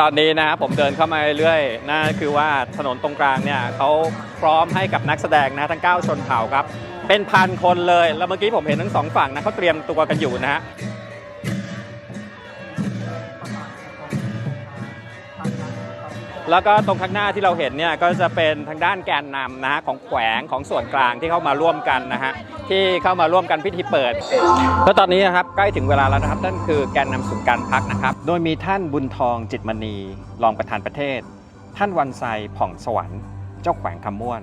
ตอนนี้นะครับผมเดินเข้ามาเรื่อยๆนั่นคือว่าถนนตรงกลางเนี่ยเขาพร้อมให้กับนักแสดงนะทั้ง 9 ชนเผ่าครับ เป็นพันคนเลย แล้วเมื่อกี้ผมเห็นทั้งสองฝั่งนะเขาเตรียมตัวกันอยู่นะฮะ แล้วก็ตรงข้างหน้าที่เราเห็นเนี่ยก็จะเป็นทางด้านแกนนำนะฮะของแขวงของส่วนกลางที่เข้ามาร่วมกันนะฮะที่เข้ามาร่วมกันพิธีเปิดแล้วตอนนี้นะครับใกล้ถึงเวลาแล้วนะครับนั่นคือแกนนำศูนการพักนะครับ โดยมีท่านบุญทองจิตมณีรองประธานประเทศ ท่านวันไซผ่องสวรรค์ เจ้าแขวงคำม่วน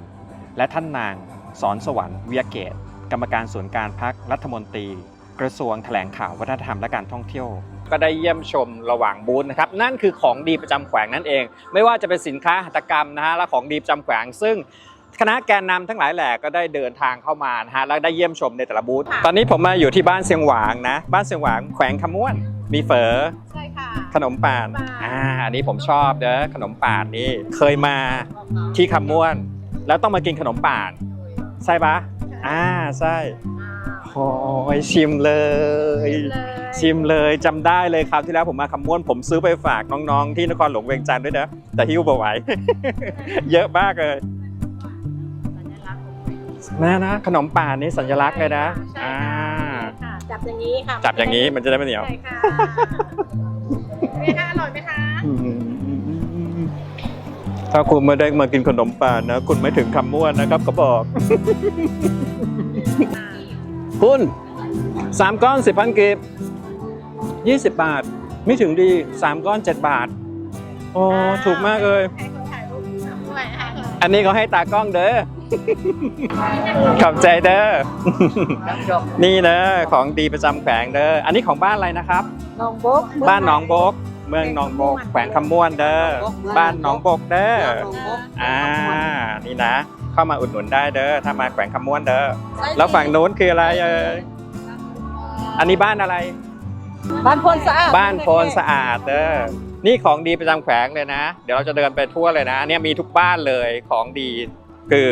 และท่านนางสอนสวรรค์เวียเกต กรรมการศูนการพักรัฐมนตรี กระทรวงแถลงข่าววัฒนธรรมและการท่องเที่ยว ก็ได้เยี่ยมชมระหว่างบูธนะครับนั่นคือของดีประจำแขวงนั่นเอง ไม่ว่าจะเป็นสินค้าหัตถกรรมนะฮะและของดีประจำแขวง ซึ่งคณะแกนนำทั้งหลายแหล่ก็ได้เดินทางเข้ามานะฮะแล้วได้เยี่ยมชมในแต่ละบูธตอนนี้ผมมาอยู่ที่บ้านเสียงหวางนะบ้านเสียงหวางแขวงคำม่วนมีเฝอใช่ค่ะขนมป่านขนมป่านอ่าอันนี้ผมชอบเด้อขนมป่านนี่เคยมาที่คำม่วน แล้วต้องมากินขนมป่านใช่ปะอ่าใช่ โอ้ยชิมเลย ชิมเลยจำได้เลยคราวที่แล้วผมมาคำม่วนผมซื้อไปฝากน้องๆ ที่นครหลวงเวียงจันทร์ด้วยนะ แต่หิ้วไปไหว เยอะมากเลยนะนะขนมป่านนี่สัญลักษณ์เลยนะใช่อ่าค่ะจับอย่างนี้ค่ะจับอย่างนี้มันจะได้ไม่เหนียว ใช่ค่ะเป็นไงคะอร่อยไหมคะถ้าคุณไม่ได้มากินขนมป่านนะ คุณไม่ถึงคำม่วนนะครับเขาบอก คุณสามก้อนสิบพันกีบยี่สิบบาท ไม่ถึงดีสามก้อนเจ็ดบาท โอ้ถูกมากเลย ให้คนถ่ายรูปด้วยค่ะอันนี้เขาให้ตากล้องเด้อ ขอบใจเด้อ นี่นะของดีประจำแขวงเด้อ อันนี้ของบ้านอะไรนะครับ น้องบกบ้านหนองบก เมืองหนองบก แขวงคำม่วนเด้อ บ้านหนองบกเด้อ อ่า นี่นะ เข้ามาอุดหนุนได้เด้อถ้ามาแขวงคำม่วนเด้อแล้วฝั่งโน้นคืออะไรเอ่ยอันนี้บ้านอะไร บ้านโพนสะอาดบ้านโพนสะอาดเด้อนี่ของดีประจำแขวงเลยนะ เดี๋ยวเราจะเดินไปทั่วเลยนะเนี่ยมีทุกบ้านเลยของดีคือ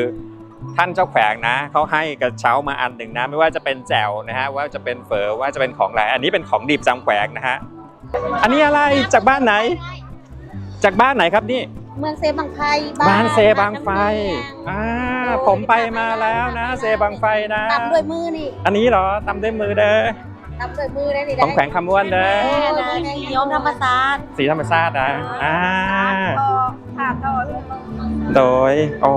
ท่านเจ้าแขวงนะเขาให้กระเช้ามาอันหนึ่งนะ ไม่ว่าจะเป็นแจ่วนะฮะว่าจะเป็นเฝอว่าจะเป็นของอะไรอันนี้เป็นของดีประจำแขวงนะฮะอันนี้อะไรจากบ้านไหน จากบ้านไหนครับนี่ เมืองเซบังไฟบ้านเซบางไฟอ่าผมไปมาแล้วนะ เซบางไฟนะตำด้วยมือนี่อันนี้เหรอตำด้วยมือเด้อตำด้วยมือได้นี่ของแขวงคำม้วนเด้อเออได้นิยมธรรมศาสตร์สีธรรมชาตินะอ่าผ่านต่อเลยโดยโอ้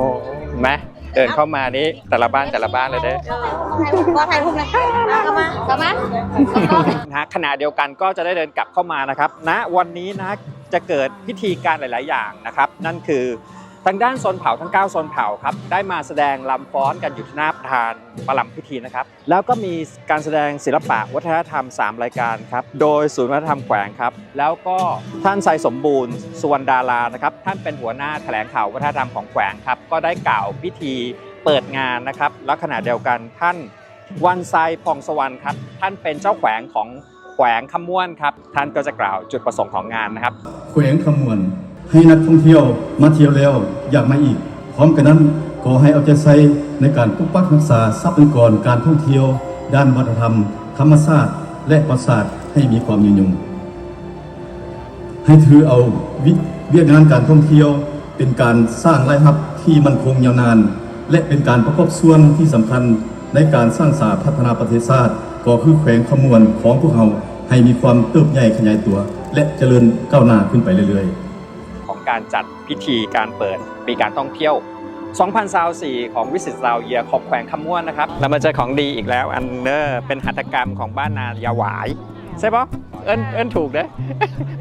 เห็นไหมเดินเข้ามานี้แต่ละบ้านแต่ละบ้านเลยเด้อก็ถ่ายรูปนะกลับมากลับมานะฮะขณะเดียวกันก็จะได้เดินกลับเข้ามานะครับณวันนี้นะ จะเกิดพิธีการหลาย ๆ อย่างนะครับ นั่นคือทางด้านโซนเผ่าทั้ง 9 โซนเผ่าครับได้มาแสดงลำฟ้อนกันอยู่ที่หน้าประธานประลำพิธีนะครับ แล้วก็มีการแสดงศิลปะวัฒนธรรม 3 รายการครับโดยศูนย์วัฒนธรรมแขวงครับแล้วก็ท่านไซสมบูรณ์สุวรรณดารานะครับท่านเป็นหัวหน้าแถลงข่าววัฒนธรรมของแขวงครับก็ได้กล่าวพิธีเปิดงานนะครับแล้วขณะเดียวกันท่านวันไซพองสวรรค์ครับท่านเป็นเจ้าแขวงของ แขวงขมวนครับ ท่านก็จะกล่าวจุดประสงค์ของงานนะครับ แขวงขมวนให้นักท่องเที่ยวมาเที่ยวแล้วอยากมาอีก พร้อมกันนั้นขอให้เอาใจใส่ในการปกปักรักษาทรัพยากรการท่องเที่ยว ด้านวัฒนธรรม ธรรมชาติและประสาทให้มีความยืนยงให้ถือเอาวิเวียกงานการท่องเที่ยว เป็นการสร้างรายรับที่มั่นคงยาวนาน และเป็นการประกอบส่วนที่สำคัญในการสร้างสาพัฒนาประเทศชาติ ก็คือแขวงขมวนของพวกเราให้มีความเติบใหญ่ขยายตัว และเจริญก้าวหน้าขึ้นไปเรื่อยๆ ของการจัดพิธีการเปิดปีการท่องเที่ยว 2024 ของวิสิตซาวเยียของแขวงคำม่วนนะครับแล้วมาเจอของดีอีกแล้วอันเนอร์เป็นหัตถกรรมของบ้านนายาหวายใช่ปะเอิ้นเอิ้นถูกเด้อ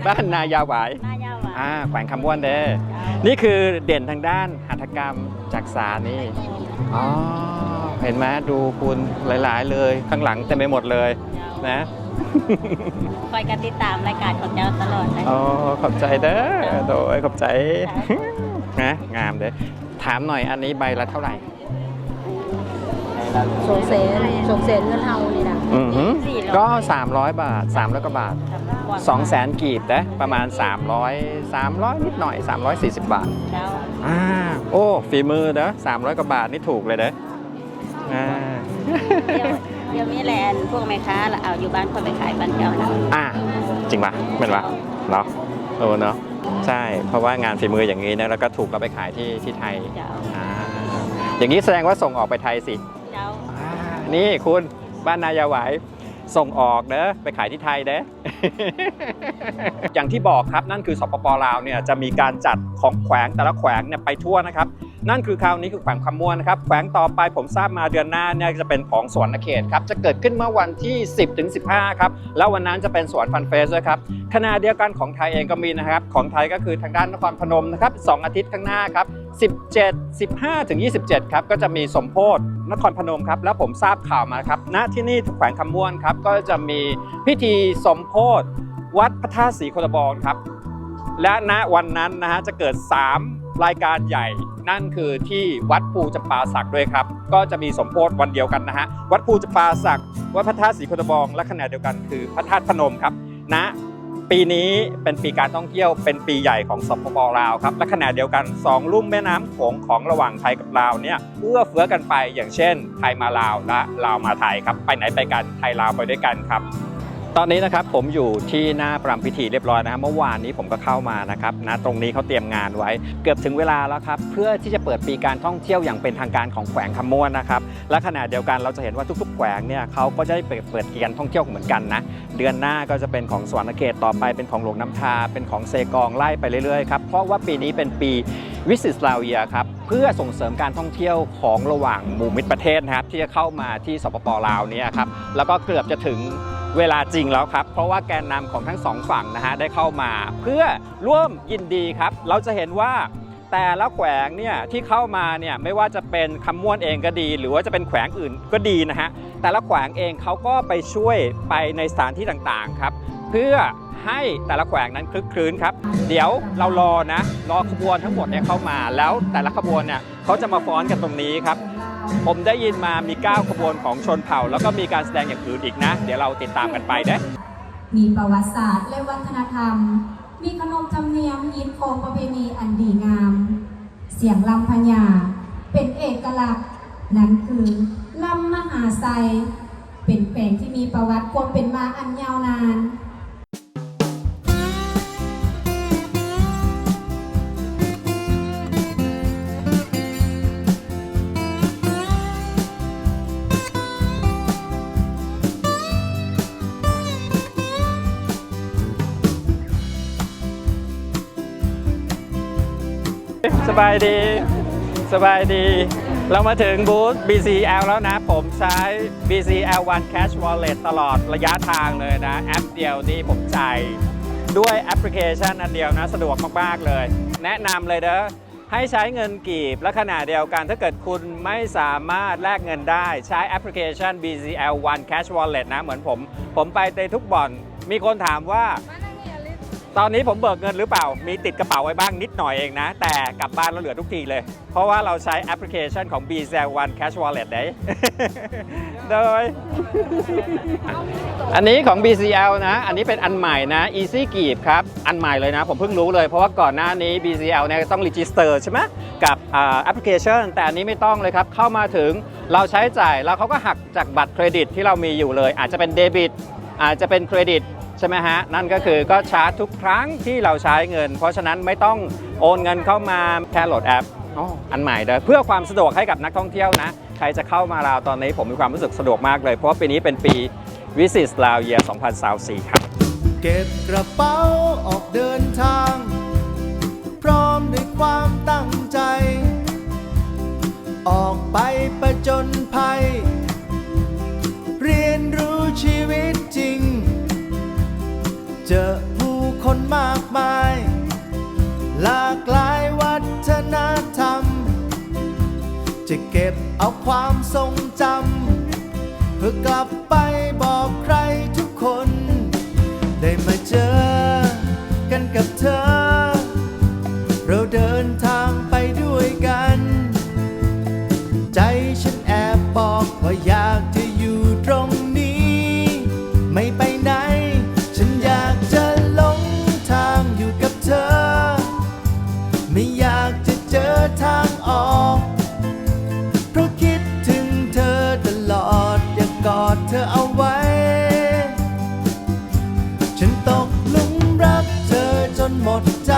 บ้านนายาหวายนายาวะอ่าแขวงคำม่วนเด้อนี่คือเด่นทางด้านหัตถกรรมจากสารนี่อ๋อ เห็นไหมดูคุณหลาย ๆ เลยข้างหลังเต็มไปหมดเลยนะคอยกันติดตามรายการของเจ้าตลอดเลยอ๋อขอบใจเด้อโดยขอบใจนะงามเด้อถามหน่อยอันนี้ใบละเท่าไหร่สงเสนสงเสนเงินเฮานี่นะอือหือก็ 300 บาท300กว่าบาท 2 0 0แสนกีบนะประมาณ 300 300 นิดหน่อย 340 บาทเจ้าอ่าโอ้ ฝีมือเด้อ300กว่าบาทนี่ถูกเลยเด้อ อ่าเดี๋ยวเดี๋ยวมีแลนพวกแม่ค้าละเอาอยู่บ้านคนไปขายบ้านเจ้านะอ่าจริงปะเป็นปะเนาะโอ้เนาะใช่ เพราะว่างานฝีมืออย่างนี้นะแล้วก็ถูกเราไปขายที่ที่ไทยเจ้าอ่าอย่างนี้แสดงว่าส่งออกไปไทยสิเจ้า อ่านี่คุณบ้านนายาหวายส่งออกเด้อไปขายที่ไทยเด้อ อย่างที่บอกครับนั่นคือสปปลาวเนี่ยจะมีการจัดของแขวงแต่ละแขวงเนี่ยไปทั่วนะครับ นั่นคือคราวนี้คือแขวงคำม่วนนะครับแขวงต่อไปผมทราบมาเดือนหน้าเนี่ยจะเป็นของสวนเขตครับจะเกิดขึ้นเมื่อวันที่ 10ถึง15ครับแล้ววันนั้นจะเป็นสวนฟันเฟสด้วยครับขณะเดียวกันของไทยเองก็มีนะครับของไทยก็คือทางด้านนครพนมนะครับสองอาทิตย์ข้างหน้าครับ 17 15ถึง27 ครับ ก็จะมีสมโพธนครพนมครับ แล้วผมทราบข่าวมาครับ ณ ที่นี่แขวงคำม่วนครับ ก็จะมีพิธีสมโพธวัดพระธาตุศรีโคตบองครับ และณวันนั้นนะฮะจะเกิด 3 รายการใหญ่ นั่นคือที่วัดภูจำปาสักด้วยครับ ก็จะมีสมโพธวันเดียวกันนะฮะ วัดภูจำปาสัก วัดพระธาตุศรีโคตบอง และขณะเดียวกันคือพระธาตุพนมครับ ณ ปีนี้เป็นปีการท่องเที่ยวเป็นปีใหญ่ของสปปลาวครับและขณะเดียวกันสองลุ่มแม่น้ำโขงของระหว่างไทยกับลาวเนี่ยเอื้อเฟื้อกันไปอย่างเช่น ไทยมาลาวและลาวมาไทยครับไปไหนไปกันไทยลาวไปด้วยกันครับ ตอนนี้นะครับผมอยู่ที่หน้าปรำพิธีเรียบร้อยนะฮะเมื่อวานนี้ผมก็เข้ามานะครับนะตรงนี้เขาเตรียมงานไว้ เกือบถึงเวลาแล้วครับเพื่อที่จะเปิดปีการท่องเที่ยวอย่างเป็นทางการของแขวงคำม่วนนะครับและขณะเดียวกันเราจะเห็นว่าทุกๆ แขวงเนี่ยเขาก็จะได้เปิดเปิดการท่องเที่ยวเหมือนกันนะเดือนหน้าก็จะเป็นของสวรรณเขตต่อไปเป็นของหลวงน้ำทา เป็นของเซกองไล่ไปเรื่อยๆครับเพราะว่าปีนี้เป็นปีวิสิตลาเวียครับเพื่อส่งเสริมการท่องเที่ยวของระหว่างหมู่มิตรประเทศนะครับที่จะเข้ามาที่สปปลาวเนี่ยครับแล้วก็เกือบจะถึง เวลาจริงแล้วครับ เพราะว่าแกนนำของทั้งสองฝั่งนะฮะได้เข้ามา เพื่อร่วมยินดีครับ เราจะเห็นว่าแต่ละแขวงเนี่ยที่เข้ามาเนี่ยไม่ว่าจะเป็นคำม่วนเองก็ดี หรือว่าจะเป็นแขวงอื่นก็ดีนะฮะแต่ละแขวงเองเขาก็ไปช่วยไปในสถานที่ต่างๆครับ เพื่อให้แต่ละแขวงนั้นคลึกคลื้นครับ เดี๋ยวเรารอนะรอขบวนทั้งหมดเนี่ยเข้ามา แล้วแต่ละขบวนเนี่ยเขาจะมาฟ้อนกันตรงนี้ครับ ผมได้ยินมามี 9 ขบวนของชนเผ่า แล้วก็มีการแสดงอย่างอื่นอีกนะ เดี๋ยวเราติดตามกันไปนะมีประวัติศาสตร์และวัฒนธรรม มีขนบธรรมเนียมยินโคงประเพณีอันดีงาม เสียงลำพญาเป็นเอกลักษณ์ นั้นคือลำมหาไซเป็นแปลงที่มีประวัติความเป็นมาอันยาวนาน สบายดี สบายดี เรามาถึงบูธ BCL แล้วนะ ผมใช้ BCL One Cash Wallet ตลอดระยะทางเลยนะ แอปเดียวนี่ผมจ่ายด้วยแอปพลิเคชันอันเดียวนะ สะดวกมาก ๆ เลย แนะนำเลยเด้อให้ใช้เงินกีบ และขณะเดียวกันถ้าเกิดคุณไม่สามารถแลกเงินได้ ใช้แอปพลิเคชัน BCL One Cash Wallet นะ เหมือนผม ผมไปในทุกบ่อน มีคนถามว่า ตอนนี้ผมเบิกเงินหรือเปล่า มีติดกระเป๋าไว้บ้างนิดหน่อยเองนะ แต่กลับบ้านแล้วเหลือทุกทีเลย เพราะว่าเราใช้แอปพลิเคชันของ b z 1 Cash Wallet ได้ โดย อันนี้ของ BCL นะ อันนี้เป็นอันใหม่นะ Easy กีบครับ อันใหม่เลยนะ ผมเพิ่งรู้เลย เพราะว่าก่อนหน้านี้ BCL เนี่ยต้อง register ใช่ไหมกับแอปพลิเคชัน แต่อันนี้ไม่ต้องเลยครับ เข้ามาถึงเราใช้จ่ายแล้วเขาก็หักจากบัตรเครดิตที่เรามีอยู่เลย อาจจะเป็นเดบิต อาจจะเป็นเครดิต ใช่ไหมฮะ นั่นก็คือก็ชาร์จทุกครั้งที่เราใช้เงิน เพราะฉะนั้นไม่ต้องโอนเงินเข้ามาแค่โหลดแอปอ๋ออันใหม่เลยเพื่อความสะดวกให้กับนักท่องเที่ยวนะ ใครจะเข้ามาลาวตอนนี้ผมมีความรู้สึกสะดวกมากเลย เพราะว่าปีนี้เป็นปีวิสิตลาวเยีย2024ครับ เก็บกระเป๋าออกเดินทาง พร้อมด้วยความตั้งใจ ออกไปประจนภัย เรียนรู้ชีวิตจริง เอาความทรงจำเพื่อกลับไปบอกใครทุกคน ได้มาเจอกันกับเธอ เราเดินทางไปด้วยกัน ใจฉันแอบบอกว่าอยาก หมดใจ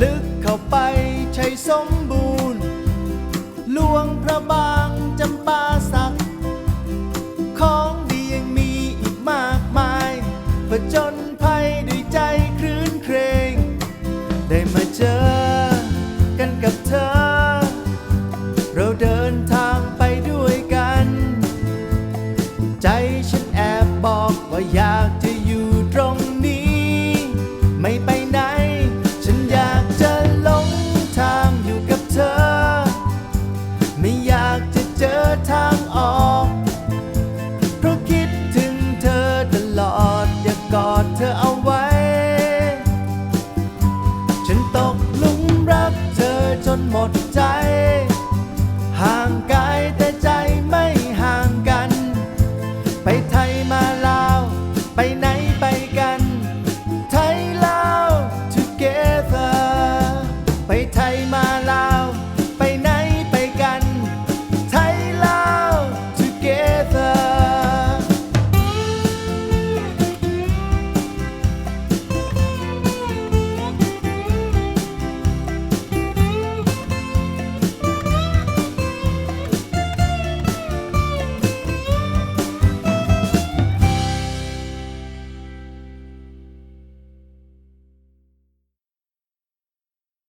ลุมรักเธอจนหมดใจชัยสมบูรณ์หลวงพระบางจำปาสัก ของดียังมีอีกมากมายผจญภัยด้วยใจครื้นเครง ได้มาเจอกันกับเธอ เราเดินทางไปด้วยกัน ใจฉันแอบบอกว่าอยากจะ ตกหลุมรักเธอจนหมดใจ